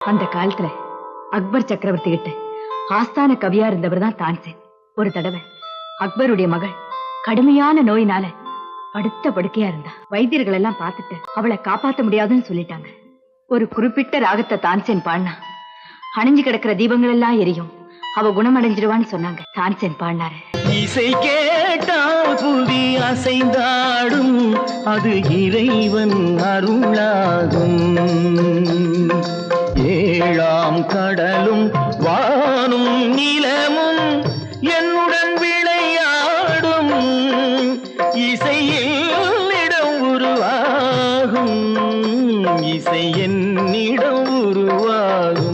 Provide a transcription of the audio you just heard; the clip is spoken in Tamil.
அந்த காலத்துல அக்பர் சக்கரவர்த்தி கிட்ட ஆஸ்தான கவியா இருந்தவர் தான் தான்சேன். ஒரு தடவை அக்பருடைய மகள் கடுமையான நோயினால படுத்த படுக்கையா இருந்தா. வைத்தியர்கள் எல்லாம் பார்த்துட்டு அவளை காப்பாத்த முடியாதுன்னு சொல்லிட்டாங்க. ஒரு குறிப்பிட்ட ராகத்தை தான்சேன் பாடினா அணிஞ்சு கிடக்கிற தீபங்கள் எல்லாம் எரியும். அவ குணமடைஞ்சிடுவான்னு சொன்னாங்க தான்சேன் பாடினாரு. இசை கேட்டால் புவி அசைந்தாடும் அது இறைவன் அருளாகும். ஏழாம் கடலும் வானும் நிலமும் என்னுடன் விளையாடும். இசையில் இடம் உருவாகும். இசை என்னிடம் உருவாகும்.